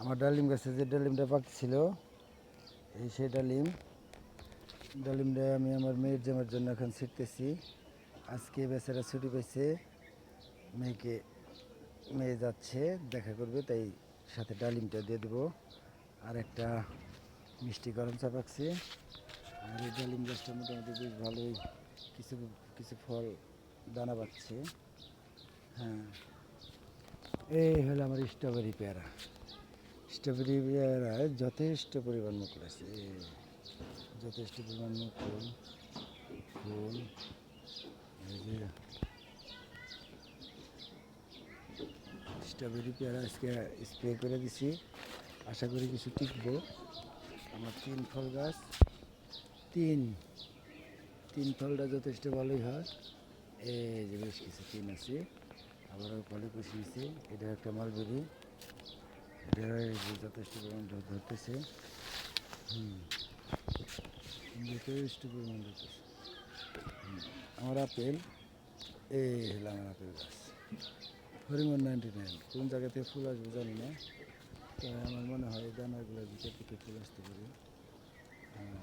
আমার ডালিম গাছে যে ডালিমটা পাকছিল এই সেই ডালিম ডালিমটা আমি আমার মেয়ের জামার জন্য এখন ছিটতেছি। আজকে বেচারা ছুটি পেয়েছে মেয়েকে, মেয়ে যাচ্ছে, দেখা করবে, তাই সাথে ডালিমটা দিয়ে দেবো। আর একটা মিষ্টি গরম চা পাকছে। আর এই ডালিম গাছটা মোটামুটি বেশ ভালোই কিছু কিছু ফল, দানা পাচ্ছে। হ্যাঁ। এই হলো আমার স্ট্রবেরি পেয়ারা। স্ট্রবেরি পেয়ারায় যথেষ্ট পরিমাণ মুকুল আছে। যথেষ্ট পরিমাণ মুকুল ফুল স্ট্রবেরি পেয়ারা আজকে স্প্রে করে দিছি। আশা করি কিছু টিকবো। আমার তিন ফল গাছ, তিন তিন ফলটা যথেষ্ট ভালোই হয়। এই যে বেশ কিছু তিন আছে। আবারও ফলে কুশি হয়েছে। এটা একটা মালবেরি। এটা যথেষ্ট পরিমাণ ধরতেছে। হুম। যথেষ্ট পরিমাণ ধরতেছে আমার আপেল। এই হলো আমার আপেল গাছ। Harimon ninety nine. কোন জায়গা থেকে ফুল আসবে জানি না। তাই আমার মনে হয় দানাগুলোর ভিতর থেকে ফুল আসতে পারে। হ্যাঁ।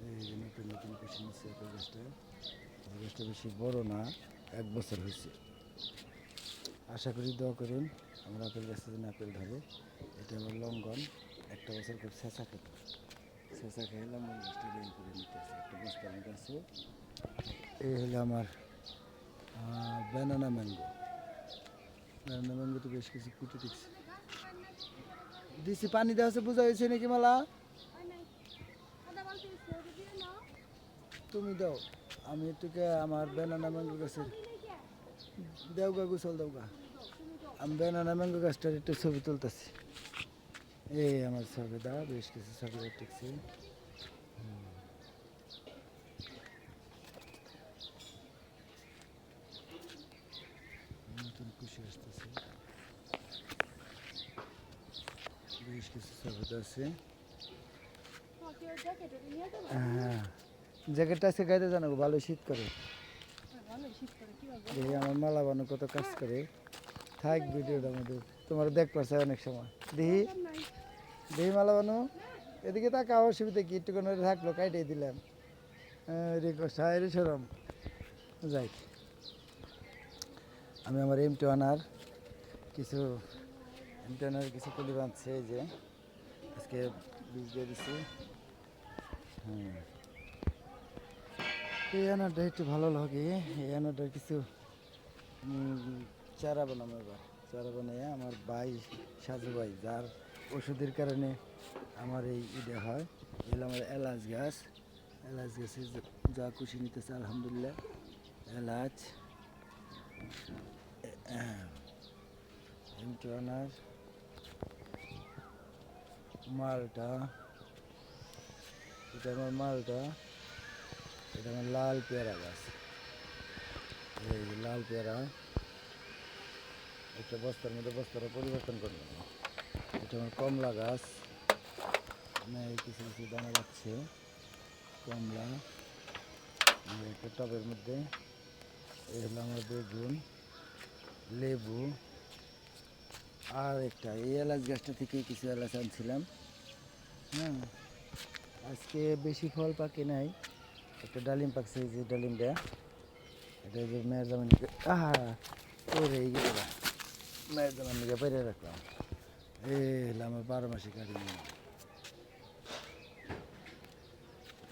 এই নতুন নতুন কুশি নিচ্ছে আপেল গাছটা। এই গাছটা বেশি বড় না, এক বছর হয়েছে। আশা করি দোয়া করুন, আমার আপেল গাছে যেন আপেল ধরে। এটা আমার লঙ্ঘন একটা বছর খুব ছেঁচা খেত। ছেঁচা খেলাম ওই গাছটা রেল করে নিতেছে, একটা বস্তার মধ্যে আছে। এই হলো আমার ব্যানানা ম্যাঙ্গো ব্যানানা ম্যাঙ্গো তো বেশ কিছু কুটে দিচ্ছে। দিছি, পানি দেওয়া আছে, বোঝা হয়েছে নাকি মালা? তুমি দাও, আমি একটুকে আমার ব্যানানা ম্যাঙ্গো গাছের, দেওগা গুছল দেওগা। আমি ব্যানানা ম্যাঙ্গো গাছটার একটু ছবি তুলতেছি। এই আমার ছবি দা বেশ কিছু ছবি উঠেছি। নতুন খুশি আসতেছে। বেশ কিছু ছবি আছে হ্যাঁ জ্যাকেটটা আজকে গাইতে জানাব ভালো শীত করে। দেখি আমার মালা বানো কত কাজ করে। থাক ভিডিওটা মধ্যে তোমার দেখ পারছে অনেক সময়। দেখি দেখি মালা বানো এদিকে তাকা অসুবিধা কি? একটু কোনো থাকল কাইটাই দিলাম। রে সরম। যাই। আমি আমার এম টোয়ানার কিছু এম টোয়ানার কিছু কলি বাঁধছে যে। আজকে বীজ দিয়ে দিচ্ছি হুম। এই আনারটা একটু ভালো লাগে। এই আনারটার কিছু চারা বানাবো এবার। চারা বানিয়ে আমার ভাই, সাজু ভাই, যার ওষুধের কারণে আমার এই ইডে হয় এগুলো আমার এলাচ গাছ। এলাচ গাছে যা- খুশি নিতেছে, আলহামদুলিল্লাহ। এলাচ এমটি আনার মালটা, এটা আমার মালটা, এটা আমার লাল পেয়ারা গাছ। এই লাল পেয়ারা। একটা বস্তার মধ্যে বস্তাটা পরিবর্তন করব। এটা আমার কমলা গাছ। কিছু কিছু দানা যাচ্ছে কমলা। একটা টবের মধ্যে। এই হলো আমার বেগুন, লেবু, আর একটা। এই এলাচ গাছটা থেকে কিছু এলাচ আনছিলাম। হ্যাঁ। আজকে বেশি ফল পাকে নাই। একটা ডালিম পাকছে যে ডালিমটা। এটা যে মেয়ের জামান আহা! ওরে। গেছে মেয়ের জামান নিকে পেরে রাখলাম এই আমার বারো মাসে কারি মন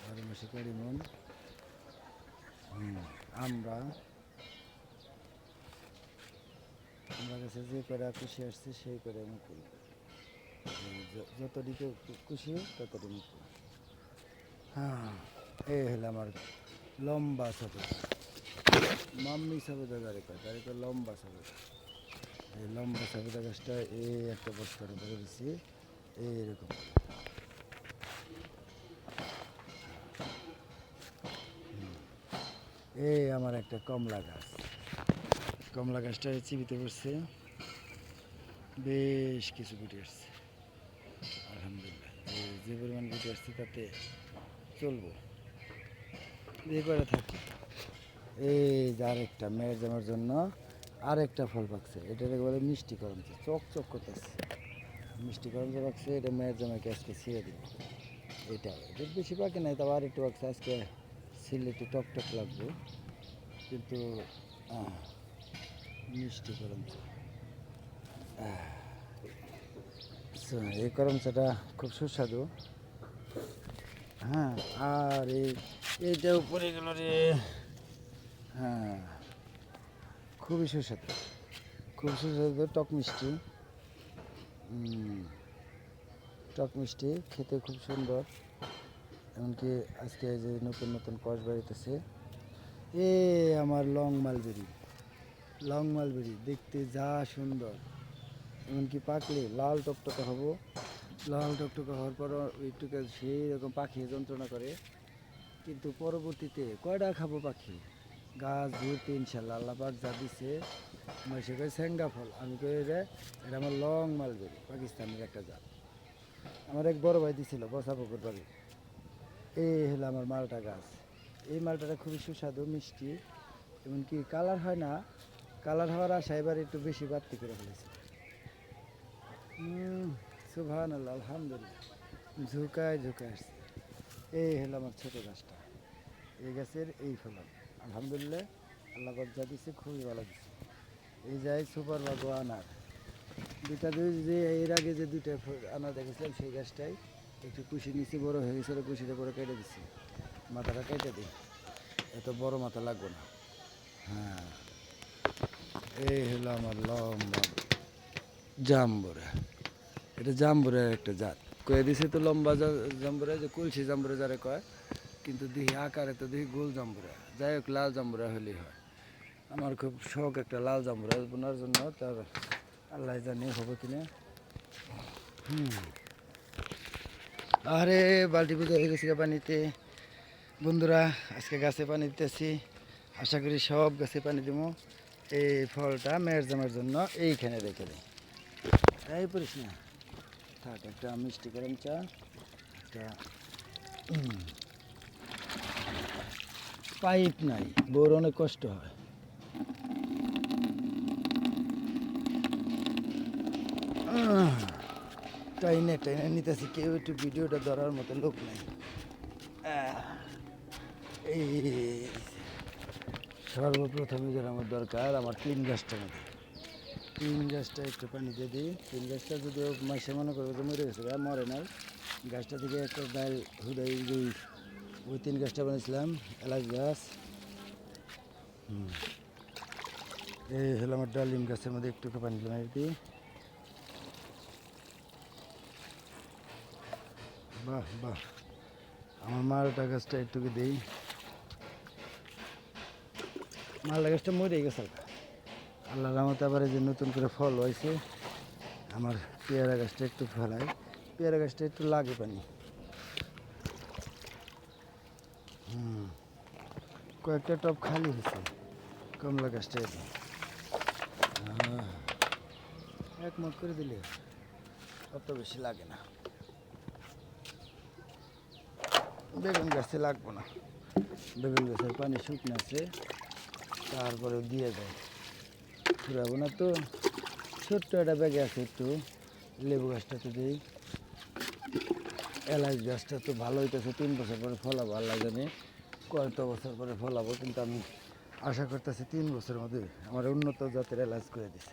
বারো মাসে কারি মন আমরা আমরা কাছে যে করে খুশি আসছে সেই করে এই য- যতদিকে খুশি ততটি মুকুল হ্যাঁ এই হলো আমার লম্বা সবেদা মাম্মি সবেদা গাড়ি কয় কয় লম্বা সবেদা এই লম্বা সবেদা গাছটা এই একটা বস্তার উপরে দিচ্ছি এইরকম। এই আমার একটা কমলা গাছ। কমলা গাছটা চিবিতে পড়ছে। বেশ কিছু গুটি আসছে। আলহামদুলিল্লাহ, এই যে পরিমাণ গুটি আসছে তাতে চলবো। দিয়ে করে থাকি। এই যার একটা মেয়ের জামার জন্য আর একটা ফল পাকছে। এটাকে বলে মিষ্টি চক চক করতেছে। মিষ্টি করমচা পাকছে, এটা মেয়ের জামাইকে আজকে ছিঁড়ে দিব এটা এটা বেশি পাকে নাই তাও আর একটু পাকছে। আজকে ছিঁড়লে একটু টক টক লাগবে। কিন্তু মিষ্টি করমচা এই করমচাটা খুব সুস্বাদু। হ্যাঁ আর এই এইটা উপরে গেল রে হ্যাঁ। খুবই সুস্বাদু। খুব সুস্বাদু টক মিষ্টি। টক মিষ্টি খেতে খুব সুন্দর। এমনকি আজকে যে নতুন নতুন কষ বাড়িতেছে। এ, আমার লং মালবেরি। লং মালবেরি, দেখতে যা সুন্দর। এমনকি পাকলে লাল টকটকে হব। লাল টকটকে হওয়ার পর একটুকে সেই রকম পাখি যন্ত্রণা করে। কিন্তু পরবর্তীতে কয়টা খাব পাখি? গাছ ঘুরতে ইনশাল্লাহ আল্লাহ পাক যা দিছে আমার সে কয় স্যাঙ্গা ফল। আমি কই রে এটা আমার লং মালবেরি পাকিস্তানের একটা জাত। আমার এক বড় ভাই দিছিল, বসা পুকুর বাড়ি। এই হলো আমার মালটা গাছ। এই মালটাটা খুবই সুস্বাদু, মিষ্টি, এমনকি কালার হয় না, কালার হওয়ার আশা এবার একটু বেশি বাড়তি করে ফেলেছে। সুভান আল্লাহ আলহামদুলিল্লাহ। ঝুঁকায় ঝুঁকায় আসছে। এই হলো আমার ছোটো গাছটা। এই গাছের এই ফলন। আলহামদুলিল্লাহ, আল্লাহ যা দিচ্ছে খুবই ভালো দিচ্ছে এই যাই সুপার বা আনার দুই যে এর আগে যে দুইটা আনা দেখেছিলাম, সেই গাছটাই একটু কুশি নিচে বড় হয়ে গেছিল কুশিটা পরে কেটে দিচ্ছি মাথাটা কেটে দিই, এত বড় মাথা লাগবে না। হ্যাঁ এই হলো আমার লম্বা জাম্বুরা। এটা জাম্বুরের একটা জাত। কয়ে দিছে তো লম্বা জাম্বুরা, যে কুলসি জাম্বুরা যারা কয়, কিন্তু দিহি আকারে তো দেখি গোল জাম্বুরা। যাই হোক, লাল জাম্বুরা হলেই হয়। আমার খুব শখ একটা লাল জাম্বুরা বোনার জন্য, তার আল্লাহ জানি হবে কিনা। আরে বালতি পুজো হয়ে গেছে পানিতে। বন্ধুরা, আজকে গাছে পানি দিতেছি। আশা করি সব গাছে পানি দিব এই ফলটা মেয়ের জামার জন্য এইখানে রেখে দিই। এই পড়িস না থাক, একটা মিষ্টি গরম চা, একটা পাইপ নাই বউর অনেক কষ্ট হয়। টাইনে টাইনে নিতেছি, কেউ একটু ভিডিওটা ধরার মতো লোক নাই। এই সর্বপ্রথমে যেটা আমার দরকার, আমার তিন গাছটা মধ্যে তিন গাছটা একটু পানিতে দিই। তিন গাছটা যদি মাসে মনে করবে তো মরে গেছে মরে নাই। গাছটা থেকে একটা ডাল হুদাই ওই তিন গাছটা বানিয়েছিলাম এলাচ গাছ। এই হলো আমার ডালিম গাছের মধ্যে একটু পানি দিলাম আর কি বাহ বাহ। আমার মালটা গাছটা একটুকু দিই। মালটা গাছটা মরে গেছে। আল্লাহ রহমতে আবার যে নতুন করে ফল হয়েছে। আমার পেয়ারা গাছটা একটু ফেলাই পেয়ারা গাছটা একটু লাগে পানি। কয়েকটা টপ খালি হয়েছে, কমলা গাছটা এটা এক করে দিলে অত বেশি লাগে না। বেগুন গাছে লাগবো না। বেগুন গাছের পানি শুকনো আছে তারপরে দিয়ে যায় ফুরাবো না তো, ছোট্ট একটা ব্যাগে আছে একটু, লেবু গাছটাতে দিই। এলাচ গাছটা তো ভালো হইতেছে, তিন বছর পরে ফলাবো, আল্লাহ জানে। কত বছর পরে ফলাবো, কিন্তু আমি আশা করতেছি তিন বছরের মধ্যে আমার উন্নত জাতের এলাচ করে দিছে।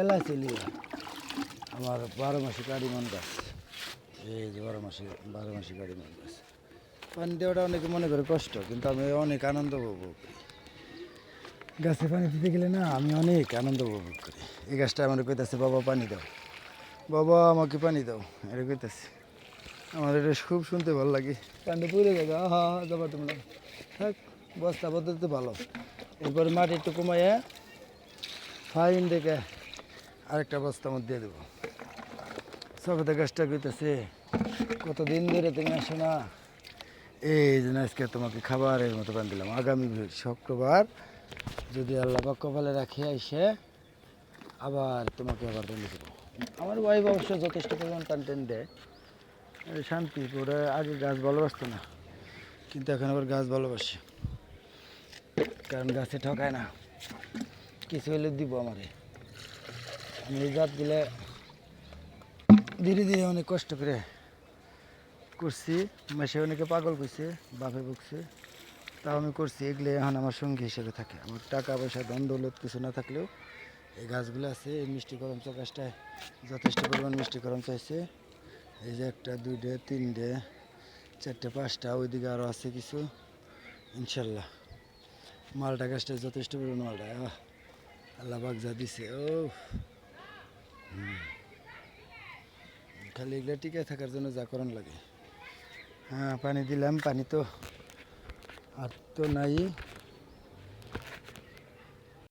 এলাচ এলিয়া আমার বারো মাসে কারিমন গাছ। এই যে বারো মাসে বারো মাসে কারিমন গাছ। পানি দেওয়াটা অনেকে মনে করে কষ্ট, কিন্তু আমি অনেক আনন্দ উপভোগ করি। গাছে পানি দিতে গেলে না, আমি অনেক আনন্দ উপভোগ করি। এই গাছটা আমার কইতাছে, বাবা, পানি দাও। বাবা, আমাকে পানি দাও। এটা কইতাছে। আমার এটা খুব শুনতে ভালো লাগে। পানি পড়ে গেছে হা যাবার তোমরা থাক, বস্তা পদ্ধতি ভালো। এরপরে মাটি একটু কমাইয়া ফাইন দেখে আরেকটা বস্তা মধ্যে দিয়ে দেবো। সবেদা গাছটা কইতাছে কতদিন ধরে তুমি আসো না? এই জন্য আজকে তোমাকে খাবারের মতো বান দিলাম। আগামী শুক্রবার যদি আল্লাহ পাক কপালে রাখে এসে আবার তোমাকে আবার বন্ধু দেবো। আমার ওয়াইফ অবশ্য যথেষ্ট পরিমাণ কন্টেন্ট দেয়। শান্তি, ওরা আগে গাছ ভালোবাসতো না, কিন্তু এখন আবার গাছ ভালোবাসে। কারণ গাছে ঠকায় না। কিছু হলে দিব আমারে। আমি এই জাতগুলো ধীরে ধীরে অনেক কষ্ট করে করছি। মাসে অনেকে পাগল করছে, বাপে বকছে। তাও আমি করছি, এগুলো এখন আমার সঙ্গী হিসেবে থাকে। আমার টাকা পয়সা, ধন দৌলত কিছু না থাকলেও এই গাছগুলো আছে, এই মিষ্টি করম চা গাছটায় যথেষ্ট পরিমাণ মিষ্টি করম চাইছে। এই যে একটা, দুইটে, তিনটে, চারটে, পাঁচটা, ওইদিকে আরও আছে কিছু। ইনশাল্লাহ। মালটা গাছটা যথেষ্ট পরিমাণ মালটা আল্লাহ বাগ যা দিছে ও খালি এগুলো টিকে থাকার জন্য যা করণ লাগে। হ্যাঁ পানি দিলাম, পানি তো আর তো নাই।